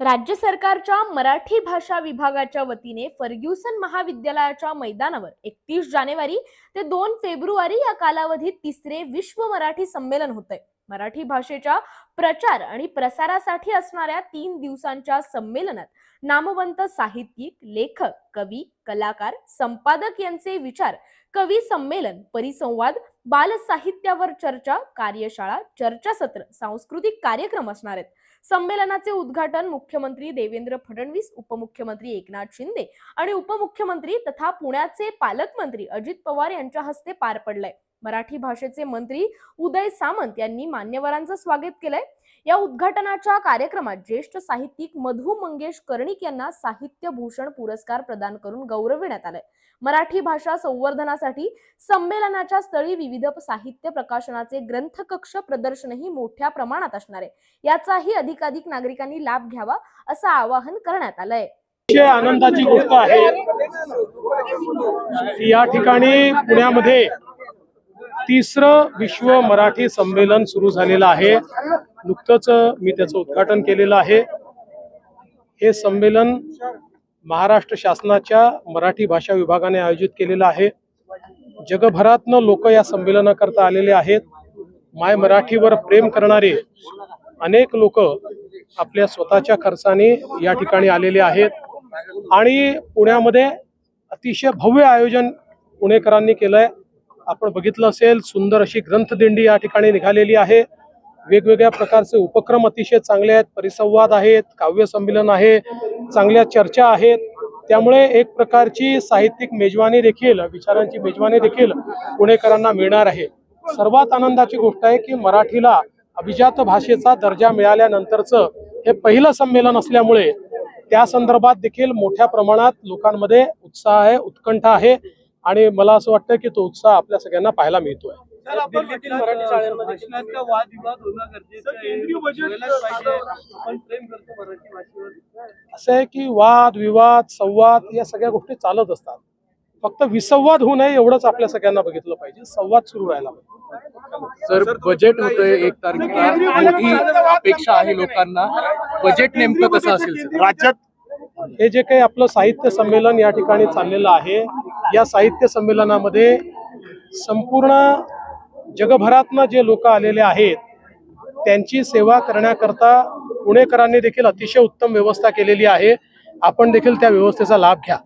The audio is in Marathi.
राज्य सरकारच्या मराठी भाषा विभागाच्या वतीने फर्ग्युसन महाविद्यालयाच्या मैदानावर एकतीस जानेवारी ते दोन फेब्रुवारी या कालावधीत तिसरे विश्व मराठी संमेलन होत आहे मराठी भाषेच्या प्रचार आणि प्रसारासाठी असणाऱ्या तीन दिवसांच्या संमेलनात नामवंत साहित्यिक लेखक कवी कलाकार संपादक यांचे विचार कवी संमेलन परिसंवाद बाल साहित्यावर चर्चा कार्यशाळा चर्चासत्र सांस्कृतिक कार्यक्रम असणार आहेत. संमेलनाचे उद्घाटन मुख्यमंत्री देवेंद्र फडणवीस उपमुख्यमंत्री एकनाथ शिंदे आणि उपमुख्यमंत्री तथा पुण्याचे पालकमंत्री अजित पवार यांच्या हस्ते पार पडलंय. मराठी भाषेचे मंत्री उदय सामंत यांनी मान्यवरांचं स्वागत केलंय. या उद्घाटनाच्या कार्यक्रमात ज्येष्ठ साहित्यिक मधु मंगेश कर्णिक यांना साहित्य भूषण पुरस्कार प्रदान करून गौरविण्यात आलंय. मराठी भाषा संवर्धनासाठी संमेलनाच्या स्थळी विविध साहित्य प्रकाशनाचे ग्रंथकक्ष प्रदर्शनही मोठ्या प्रमाणात असणार आहे. याचाही अधिकाधिक नागरिकांनी लाभ घ्यावा असं आवाहन करण्यात आलंय. आनंदाची गोष्ट आहे. या ठिकाणी पुण्यामध्ये तिसरं विश्व मराठी संमेलन सुरू झालेलं आहे. नुकतंच मी त्याचं उद्घाटन केलेलं आहे. हे संमेलन महाराष्ट्र शासनाच्या मराठी भाषा विभागाने आयोजित केलेलं आहे. जगभरातनं लोक या संमेलनाकरता आलेले आहेत. माय मराठीवर प्रेम करणारे अनेक लोक आपल्या स्वतःच्या खर्चाने या ठिकाणी आलेले आहेत. आणि पुण्यामध्ये अतिशय भव्य आयोजन पुणेकरांनी केलंय. आपण बघितलं असेल सुंदर अशी ग्रंथदिंडी या ठिकाणी निघालेली आहे. वेगवेगळ्या प्रकारचे उपक्रम अतिशय चांगले आहेत. परिसंवाद आहेत काव्य संमेलन आहे चांगल्या चर्चा आहेत. त्यामुळे एक प्रकारची साहित्यिक मेजवानी देखील विचारांची मेजवानी देखील पुणेकरांना मिळणार आहे. सर्वात आनंदाची गोष्ट आहे की मराठीला अभिजात भाषेचा दर्जा मिळाल्यानंतरचं हे पहिलं संमेलन असल्यामुळे त्या संदर्भात देखील मोठ्या प्रमाणात लोकांमध्ये उत्साह आहे उत्कंठा आहे. आणि मला असं वाटतं की तो उत्साह आपल्या सगळ्यांना पाहायला मिळतोय. असं आहे की वाद विवाद संवाद या सगळ्या गोष्टी चालत असतात. फक्त विसंवाद होऊ नये एवढंच आपल्या सगळ्यांना बघितलं पाहिजे. संवाद सुरू राहायला पाहिजे. सर बजेट होतंय एक तारखेला. मोठी अपेक्षा आहे लोकांना. बजेट नेमकं कसं असेल राज्यात हे जे काही आपलं साहित्य संमेलन या ठिकाणी चाललेलं आहे या साहित्य संमेलनामध्ये संपूर्ण जगभरातनं जे लोक आलेले आहेत त्यांची सेवा करण्याकरता पुणेकरांनी देखील अतिशय उत्तम व्यवस्था केलेली आहे. आपण देखील त्या व्यवस्थेचा लाभ घ्या.